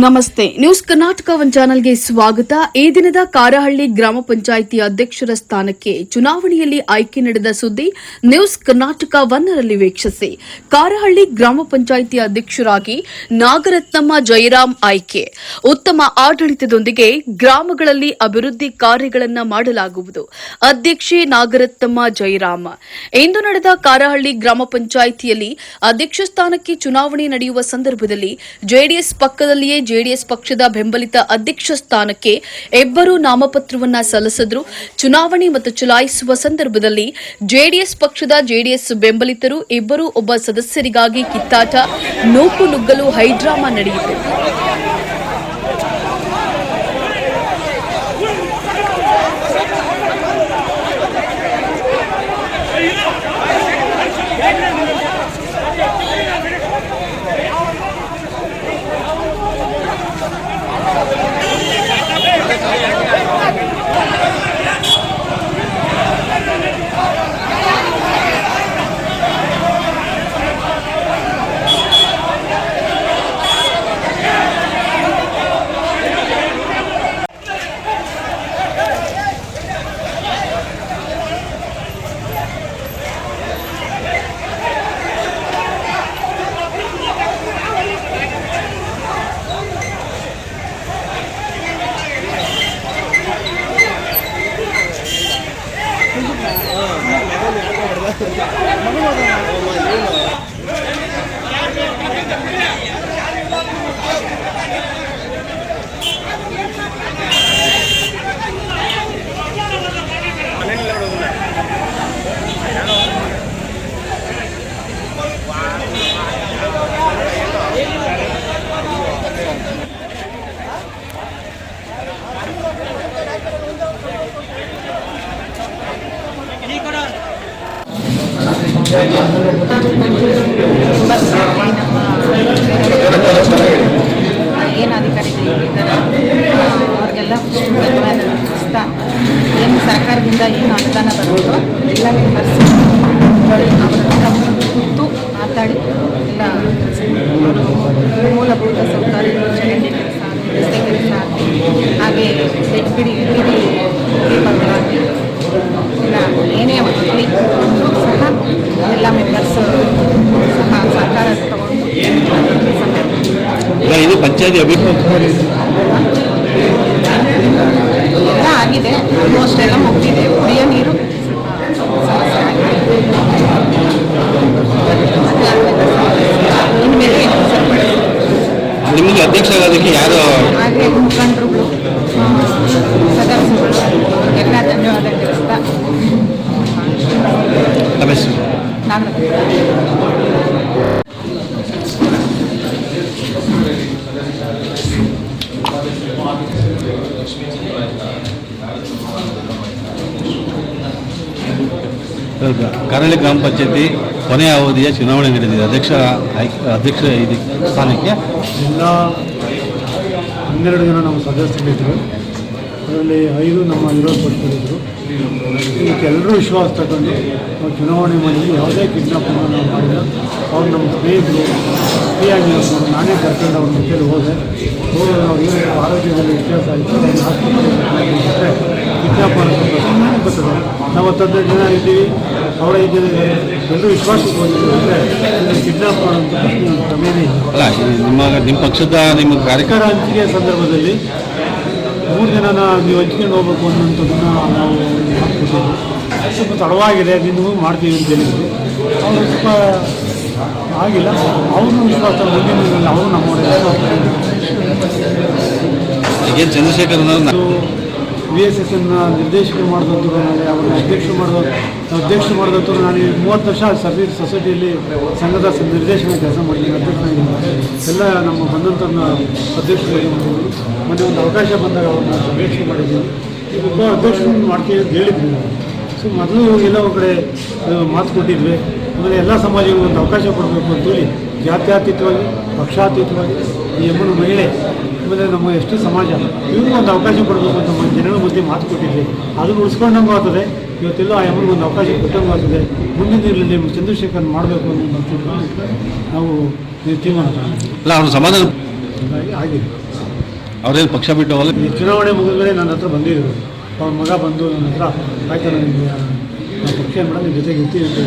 ನಮಸ್ತೆ. News Karnataka one ಚಾನೆಲ್ಗೆ ಸ್ವಾಗತ. ಈ ದಿನದ ಕಾರಹಳ್ಳಿ ಗ್ರಾಮ ಪಂಚಾಯಿತಿ ಅಧ್ಯಕ್ಷರ ಸ್ಥಾನಕ್ಕೆ ಚುನಾವಣೆಯಲ್ಲಿ ಆಯ್ಕೆ ನಡೆದ ಸುದ್ದಿ ನ್ಯೂಸ್ ಕರ್ನಾಟಕ ಒನ್ನರಲ್ಲಿ ವೀಕ್ಷಿಸಿ. ಕಾರಹಳ್ಳಿ ಗ್ರಾಮ ಪಂಚಾಯಿತಿ ಅಧ್ಯಕ್ಷರಾಗಿ ನಾಗರತ್ನಮ್ಮ ಜಯರಾಮ್ ಆಯ್ಕೆ. ಉತ್ತಮ ಆಡಳಿತದೊಂದಿಗೆ ಗ್ರಾಮಗಳಲ್ಲಿ ಅಭಿವೃದ್ಧಿ ಕಾರ್ಯಗಳನ್ನು ಮಾಡಲಾಗುವುದು. ಅಧ್ಯಕ್ಷೆ ನಾಗರತ್ನಮ್ಮ ಜಯರಾಮ್ ಇಂದು ನಡೆದ ಕಾರಹಳ್ಳಿ ಗ್ರಾಮ ಪಂಚಾಯಿತಿಯಲ್ಲಿ ಅಧ್ಯಕ್ಷ ಸ್ಥಾನಕ್ಕೆ ಚುನಾವಣೆ ನಡೆಯುವ ಸಂದರ್ಭದಲ್ಲಿ ಜೆಡಿಎಸ್ ಪಕ್ಕದಲ್ಲಿಯೇ ಜೆಡಿಎಸ್ ಪಕ್ಷದ ಬೆಂಬಲಿತ ಅಧ್ಯಕ್ಷ ಸ್ಥಾನಕ್ಕೆ ಇಬ್ಬರು ನಾಮಪತ್ರವನ್ನ ಸಲ್ಲಿಸಿದ್ರು. ಚುನಾವಣೆ ಮತ್ತು ಚಲಾಯಿಸುವ ಸಂದರ್ಭದಲ್ಲಿ ಜೆಡಿಎಸ್ ಪಕ್ಷದ ಜೆಡಿಎಸ್ ಬೆಂಬಲಿತರು ಇಬ್ಬರು ಒಬ್ಬ ಸದಸ್ಯರಿಗಾಗಿ ಕಿತ್ತಾಟ, ನೂಕು ನುಗ್ಗಲು ಹೈಡ್ರಾಮಾ ನಡೆಯಿತು. ಏನು ಅಧಿಕಾರಿಗಳು ಇದ್ದಾರೆ? ಅವ್ರಿಗೆಲ್ಲ ಬೆಂಬಲ ಏನು ಸರ್ಕಾರದಿಂದ ಏನು ಅನುದಾನ ಬರುತ್ತೋ ಎಲ್ಲ ಮೆಂಬರ್ಸ್ ಕುರಿತು ಮಾತಾಡಿ ಎಲ್ಲ ಮೂಲಭೂತ ಸೌಕರ್ಯಗಳು ಚರಂಡಿ ಕೆಲಸ ಕೆಲಸ ಹಾಗೆ ಬಿಡಿ ಬಿಡಿ ದೀಪಗಳಾಗಲಿ ಇಲ್ಲ ಏನೇ ಆಗಲಿ ಸಹ ಎಲ್ಲ ಮೆಂಬರ್ಸ್ ಸಹ ಸರ್ಕಾರ ತಗೊಂಡು. ಇದು ಪಂಚಾಯತಿ ಅಭಿವೃದ್ಧಿ ಎಲ್ಲ ಆಗಿದೆ ಆಲ್ಮೋಸ್ಟ್ ಎಲ್ಲ ಮುಗಿದಿದೆ. ಕುಡಿಯೋ ನೀರು ನಿಮಗೆ ಅಧ್ಯಕ್ಷ ಆಗೋದಕ್ಕೆ ಯಾರು ಹಾಗೆ ಮುಖಂಡರುಗಳು ಸದಸ್ಯರುಗಳು ಎಲ್ಲ ಧನ್ಯವಾದ ತಿಳಿಸ್ತಾ ತಮ್ಮ ಹೆಸರು? ನಾನು ಇವಾಗ ಕರಳಿ ಗ್ರಾಮ ಪಂಚಾಯತಿ ಕೊನೆಯ ಅವಧಿಯ ಚುನಾವಣೆ ನಡೆದಿದೆ. ಅಧ್ಯಕ್ಷ ಅಧ್ಯಕ್ಷ ಇದು ಸ್ಥಾನಕ್ಕೆ? ಎಲ್ಲ ಹನ್ನೆರಡು ಜನ ನಮ್ಮ ಸದಸ್ಯರಿದ್ದರು ಅದರಲ್ಲಿ ಐದು ನಮ್ಮ ವಿರೋಧ ಪಕ್ಷದಲ್ಲಿದ್ದರು ಎಲ್ಲರೂ ವಿಶ್ವಾಸ ತಗೊಂಡು ನಾವು ಚುನಾವಣೆ ಮಾಡಿದ್ವಿ ಯಾವುದೇ ಕಿಡ್ನಾಪನ್ನು ನಾವು ಮಾಡಿಲ್ಲ. ಅವ್ರು ನಮ್ಮ ಸ್ನೇಹಿತರು ಫ್ರೀಯಾಗಿ. ನಾನೇ ಕರ್ಕೊಂಡು ಅವ್ರ ಜೊತೆಲಿ ಹೋದೆ. ಹೋಗಿ ಅವ್ರಿಗೆ ಆರೋಗ್ಯದಲ್ಲಿ ವ್ಯತ್ಯಾಸ ಆಯಿತು. ಕಿಡ್ನಾಪ್ ಮಾಡೋದು ಬರ್ತದೆ ನಾವು ಹತ್ತತ್ತು ಜನ ಇದ್ದೀವಿ. ಅವರ ಇದ್ದಾರೆ ಎಲ್ಲರೂ ವಿಶ್ವಾಸ ಕಿಡ್ನಾಪ್ ಮಾಡುವಂಥ ಪ್ರಶ್ನೆ ಕ್ರಮೇನೇ ಅಲ್ಲ ನಿಮ್ಮ ನಿಮ್ಮ ಪಕ್ಷದ ನಿಮ್ಮ ಕಾರ್ಯಕರ ಹಂಚಿಕೆ ಸಂದರ್ಭದಲ್ಲಿ ಮೂರು ಜನನ ನೀವು ಹಂಚ್ಕೊಂಡು ಹೋಗ್ಬೇಕು ಅನ್ನೋಂಥದ್ದನ್ನ ನಾವು ಸ್ವಲ್ಪ ತಡವಾಗಿದೆ ನಿನ್ನೂ ಮಾಡ್ತೀವಿ ಅಂತ ಹೇಳಿದ್ರು. ಅವರು ಸ್ವಲ್ಪ ಆಗಿಲ್ಲ. ಅವ್ರನ್ನೂ ವಿಶ್ವಾಸ ಮುಂದಿನ ಅವರು ನಮ್ಮ ಚಂದ್ರಶೇಖರ್ ವಿ ಎಸ್ ಎಸ್ ಅನ್ನ ನಿರ್ದೇಶಕ ಮಾಡಿದಂಥವ್ರು ನಾನು ಅವ್ರನ್ನ ಅಧ್ಯಕ್ಷ ಮಾಡಿದ ಅಧ್ಯಕ್ಷ ಮಾಡಿದಂಥವ್ರು ನಾನು ಮೂವತ್ತು ವರ್ಷ ಸರ್ವಿಸ್ ಸೊಸೈಟಿಯಲ್ಲಿ ಸಂಘದ ನಿರ್ದೇಶನ ಕೆಲಸ ಮಾಡಿದ್ದೀನಿ ಅಧ್ಯಕ್ಷನಾಗಿದ್ದೀನಿ ಎಲ್ಲ ನಮ್ಮ ಬಂದಂಥವ್ರನ್ನ ಅಧ್ಯಕ್ಷರು ಮೊನ್ನೆ ಒಂದು ಅವಕಾಶ ಬಂದಾಗ ಅವ್ರನ್ನ ಅಧ್ಯಕ್ಷ ಮಾಡಿದ್ದೀನಿ. ಈಗ ಒಬ್ಬ ಅಧ್ಯಕ್ಷ ಮಾಡ್ತೀವಿ ಅಂತ ಹೇಳಿದ್ವಿ ಸೊ ಮೊದಲು ಎಲ್ಲ ಕಡೆ ಮಾತು ಕೊಟ್ಟಿದ್ವಿ. ಆಮೇಲೆ ಎಲ್ಲ ಸಮಾಜಗಳಿಗೂ ಒಂದು ಅವಕಾಶ ಕೊಡಬೇಕು ಅಂತೇಳಿ ಜಾತ್ಯಾತೀತವಾಗಿ, ಪಕ್ಷಾತೀತವಾಗಿ ಈ ಎಮ್ಮನ ಮಹಿಳೆ ಆಮೇಲೆ ನಮ್ಮ ಎಷ್ಟು ಸಮಾಜ ಇವ್ರಿಗೂ ಒಂದು ಅವಕಾಶ ಕೊಡಬೇಕು ಅಂತ ನಮ್ಮ ಜನಗಳ ಮಧ್ಯೆ ಮಾತು ಕೊಟ್ಟಿದ್ವಿ ಅದನ್ನು ಉಳಿಸ್ಕೊಂಡಂಗೂ ಆಗ್ತದೆ. ಇವತ್ತೆಲ್ಲ ಆ ಅಮ್ಮನಿಗೆ ಒಂದು ಅವಕಾಶ ಕೊಟ್ಟಂಗೂ ಆಗ್ತದೆ. ಮುಂದಿನ ದಿನಗಳಲ್ಲಿ ಚಂದ್ರಶೇಖರ್ ಮಾಡಬೇಕು ಅನ್ನೋದು ನಾವು ತೀರ್ಮಾನ. ಅಲ್ಲ ಅವರು ಸಮಾಧಾನ ಹಾಗಾಗಿ ಆಗಿದೆ ಅವರೇನು ಪಕ್ಷ ಬಿಟ್ಟು ಈ ಚುನಾವಣೆ ಮುಗಿದ್ಮೇಲೆ ನನ್ನ ಹತ್ರ ಬಂದಿದ್ರು. ಅವ್ರ ಮಗ ಬಂದು ನನ್ನ ಹತ್ರ ಆಯ್ತು ನಿಮಗೆ ನಾವು ಪಕ್ಷ ಮಾಡೋದು ನಿಮ್ಮ ಜೊತೆಗೆ ಇರ್ತೀವಿ ಅಂತ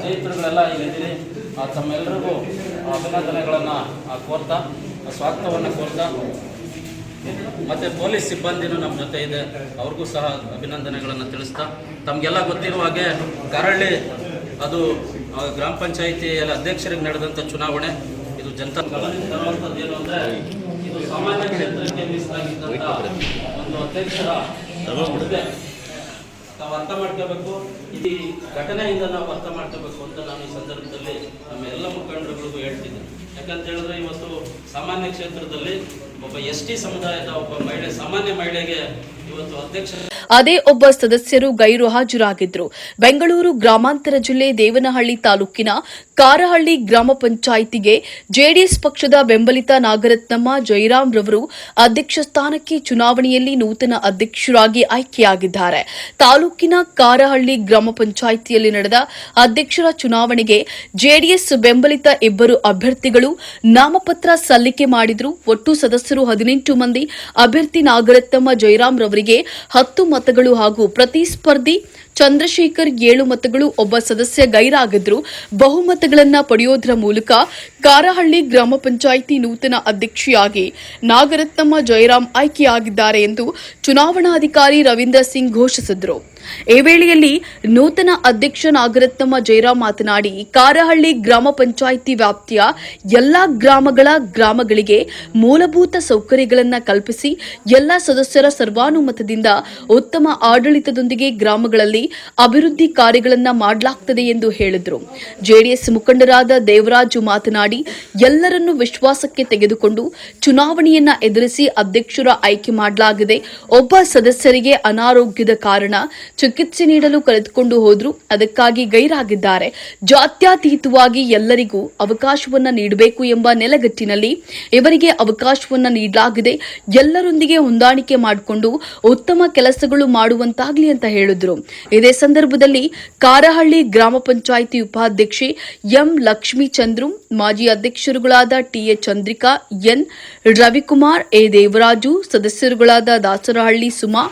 ಸ್ನೇಹಿತರುಗಳೆಲ್ಲ ಇಲ್ಲಿದ್ದೀರಿ ತಮ್ಮೆಲ್ಲರಿಗೂ ಅಭಿನಂದನೆಗಳನ್ನು ಕೋರ್ತಾ ಸ್ವಾಗತವನ್ನು ಕೋರ್ತಾ. ಮತ್ತು ಪೊಲೀಸ್ ಸಿಬ್ಬಂದಿನೂ ನಮ್ಮ ಜೊತೆ ಇದೆ. ಅವ್ರಿಗೂ ಸಹ ಅಭಿನಂದನೆಗಳನ್ನು ತಿಳಿಸ್ತಾ. ತಮಗೆಲ್ಲ ಗೊತ್ತಿರುವ ಹಾಗೆ ಕರಳ್ಳಿ, ಅದು ಗ್ರಾಮ ಪಂಚಾಯಿತಿಯಲ್ಲಿ ಅಧ್ಯಕ್ಷರಿಗೆ ನಡೆದಂಥ ಚುನಾವಣೆ. ಇದು ಜನತಾ ಗಮನಕ್ಕೆ ತರುವಂಥದ್ದು ಏನು ಅಂದರೆ, ಇದು ಸಾಮಾನ್ಯ ಕ್ಷೇತ್ರಕ್ಕೆ ಮೀಸಲಾಗಿದ್ದಂಥ ಒಂದು ಅಧ್ಯಕ್ಷರ ತಾವು ಅರ್ಥ ಮಾಡ್ಕೋಬೇಕು. ಈ ಘಟನೆಯಿಂದ ನಾವು ಅರ್ಥ ಮಾಡ್ಕೋಬೇಕು ಅಂತ ನಾನು ಈ ಸಂದರ್ಭದಲ್ಲಿ ನಮ್ಮ ಎಲ್ಲ ಮುಖಂಡರುಗಳಿಗೂ ಹೇಳ್ತಿದ್ದೆ ಯಾಕಂತ ಹೇಳಿದ್ರೆ ಇವತ್ತು ಸಾಮಾನ್ಯ ಕ್ಷೇತ್ರದಲ್ಲಿ ಒಬ್ಬ ಎಸ್ ಟಿ ಸಮುದಾಯದ ಒಬ್ಬ ಮಹಿಳೆ, ಸಾಮಾನ್ಯ ಮಹಿಳೆಗೆ ಇವತ್ತು ಅಧ್ಯಕ್ಷ ಅದೇ ಒಬ್ಬ ಸದಸ್ಯರು ಗೈರು ಹಾಜರಾಗಿದ್ದರು ಬೆಂಗಳೂರು ಗ್ರಾಮಾಂತರ ಜಿಲ್ಲೆ ದೇವನಹಳ್ಳಿ ತಾಲೂಕಿನ ಕಾರಹಳ್ಳಿ ಗ್ರಾಮ ಪಂಚಾಯಿತಿಗೆ ಜೆಡಿಎಸ್ ಪಕ್ಷದ ಬೆಂಬಲಿತ ನಾಗರತ್ನಮ್ಮ ಜಯರಾಮ್ ರವರು ಅಧ್ಯಕ್ಷ ಸ್ಥಾನಕ್ಕೆ ಚುನಾವಣೆಯಲ್ಲಿ ನೂತನ ಅಧ್ಯಕ್ಷರಾಗಿ ಆಯ್ಕೆಯಾಗಿದ್ದಾರೆ. ತಾಲೂಕಿನ ಕಾರಹಳ್ಳಿ ಗ್ರಾಮ ಪಂಚಾಯಿತಿಯಲ್ಲಿ ನಡೆದ ಅಧ್ಯಕ್ಷರ ಚುನಾವಣೆಗೆ ಜೆಡಿಎಸ್ ಬೆಂಬಲಿತ ಇಬ್ಬರು ಅಭ್ಯರ್ಥಿಗಳು ನಾಮಪತ್ರ ಸಲ್ಲಿಕೆ ಮಾಡಿದ್ರು. ಒಟ್ಟು ಸದಸ್ಯರು ಹದಿನೆಂಟು ಮಂದಿ. ಅಭ್ಯರ್ಥಿ ನಾಗರತ್ನಮ್ಮ ಜಯರಾಮ್ ರವರಿಗೆ ಹತ್ತು ಮತಗಳು ಹಾಗೂ ಪ್ರತಿಸ್ಪರ್ಧಿ ಚಂದ್ರಶೇಖರ್ ಏಳು ಮತಗಳು ಒಬ್ಬ ಸದಸ್ಯ ಗೈರಾಗಿದ್ರು. ಬಹುಮತಗಳನ್ನ ಪಡೆಯೋದರ ಮೂಲಕ ಕಾರಹಳ್ಳಿ ಗ್ರಾಮ ಪಂಚಾಯಿತಿ ನೂತನ ಅಧ್ಯಕ್ಷೆಯಾಗಿ ನಾಗರತ್ನಮ್ಮ ಜಯರಾಮ್ ಆಯ್ಕೆಯಾಗಿದ್ದಾರೆ ಎಂದು ಚುನಾವಣಾಧಿಕಾರಿ ರವೀಂದ್ರ ಸಿಂಗ್ ಘೋಷಿಸಿದರು. ಈ ವೇಳೆಯಲ್ಲಿ ನೂತನ ಅಧ್ಯಕ್ಷ ನಾಗರತ್ನಮ್ಮ ಜಯರಾಮ್ ಮಾತನಾಡಿ, ಕಾರಹಳ್ಳಿ ಗ್ರಾಮ ಪಂಚಾಯಿತಿ ವ್ಯಾಪ್ತಿಯ ಎಲ್ಲಾ ಗ್ರಾಮಗಳ ಗ್ರಾಮಗಳಿಗೆ ಮೂಲಭೂತ ಸೌಕರ್ಯಗಳನ್ನು ಕಲ್ಪಿಸಿ ಎಲ್ಲ ಸದಸ್ಯರ ಸರ್ವಾನುಮತದಿಂದ ಉತ್ತಮ ಆಡಳಿತದೊಂದಿಗೆ ಗ್ರಾಮಗಳಲ್ಲಿ ಅಭಿವೃದ್ಧಿ ಕಾರ್ಯಗಳನ್ನು ಮಾಡಲಾಗುತ್ತದೆ ಎಂದು ಹೇಳಿದರು. ಜೆಡಿಎಸ್ ಮುಖಂಡರಾದ ದೇವರಾಜು ಮಾತನಾಡಿ, ಎಲ್ಲರನ್ನೂ ವಿಶ್ವಾಸಕ್ಕೆ ತೆಗೆದುಕೊಂಡು ಚುನಾವಣೆಯನ್ನ ಎದುರಿಸಿ ಅಧ್ಯಕ್ಷರ ಆಯ್ಕೆ ಮಾಡಲಾಗಿದೆ. ಒಬ್ಬ ಸದಸ್ಯರಿಗೆ ಅನಾರೋಗ್ಯದ ಕಾರಣ ಚಿಕಿತ್ಸೆ ನೀಡಲು ಕರೆದುಕೊಂಡು ಹೋದ್ರು. ಅದಕ್ಕಾಗಿ ಗೈರಾಗಿದ್ದಾರೆ. ಜಾತ್ಯತೀತವಾಗಿ ಎಲ್ಲರಿಗೂ ಅವಕಾಶವನ್ನ ನೀಡಬೇಕು ಎಂಬ ನೆಲಗಟ್ಟಿನಲ್ಲಿ ಇವರಿಗೆ ಅವಕಾಶವನ್ನ ನೀಡಲಾಗಿದೆ. ಎಲ್ಲರೊಂದಿಗೆ ಹೊಂದಾಣಿಕೆ ಮಾಡಿಕೊಂಡು ಉತ್ತಮ ಕೆಲಸಗಳು ಮಾಡುವಂತಾಗ್ಲಿ ಅಂತ ಹೇಳಿದ್ರು. ಇದೇ ಸಂದರ್ಭದಲ್ಲಿ ಕಾರಹಳ್ಳಿ ಗ್ರಾಮ ಪಂಚಾಯಿತಿ ಉಪಾಧ್ಯಕ್ಷೆ ಎಂ ಲಕ್ಷ್ಮೀ ಚಂದ್ರು ಮಾಜಿ ಅಧ್ಯಕ್ಷರುಗಳಾದ TA Chandrika, N Ravikumar, A Devaraju, ಸದಸ್ಯರುಗಳಾದ Dasarahalli Suma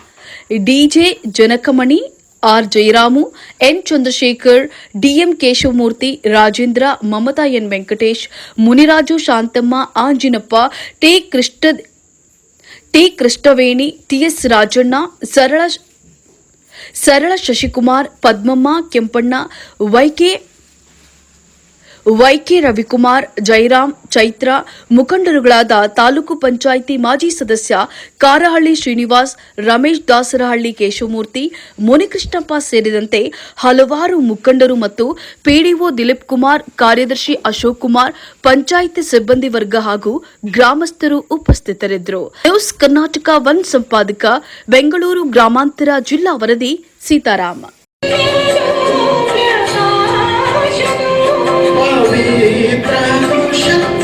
DJ Janakamani, R Jayaramu, N Chandrashekar DM Keshavamurthy, Rajendra, Mamata N Venkatesh, Muniraju Shanthamma, Anjinappa, T Krishna T Krishnaveni TS Rajanna, Sarala Sarala Shashikumar Padmamma Kempanna YK YK Ravikumar, Jairam, Chaitra, ಮುಖಂಡರುಗಳಾದ taluk panchayat ಮಾಜಿ ಸದಸ್ಯ ಕಾರಹಳ್ಳಿ ಶ್ರೀನಿವಾಸ್, ರಮೇಶ್ ದಾಸರಹಳ್ಳಿ ಕೇಶವಮೂರ್ತಿ, ಮುನಿಕೃಷ್ಣಪ್ಪ ಸೇರಿದಂತೆ ಹಲವಾರು ಮುಖಂಡರು ಮತ್ತು PDO Dilip Kumar, ಕಾರ್ಯದರ್ಶಿ ಅಶೋಕ್ ಕುಮಾರ್, ಪಂಚಾಯಿತಿ ಸಿಬ್ಬಂದಿ ವರ್ಗ ಹಾಗೂ ಗ್ರಾಮಸ್ಥರು ಉಪಸ್ಥಿತರಿದ್ದರು. ನ್ಯೂಸ್ ಕರ್ನಾಟಕ ಒನ್ ಸಂಪಾದಕ, ಬೆಂಗಳೂರು ಗ್ರಾಮಾಂತರ ಜಿಲ್ಲಾ ವರದಿ, ಸೀತಾರಾಮ. Revolution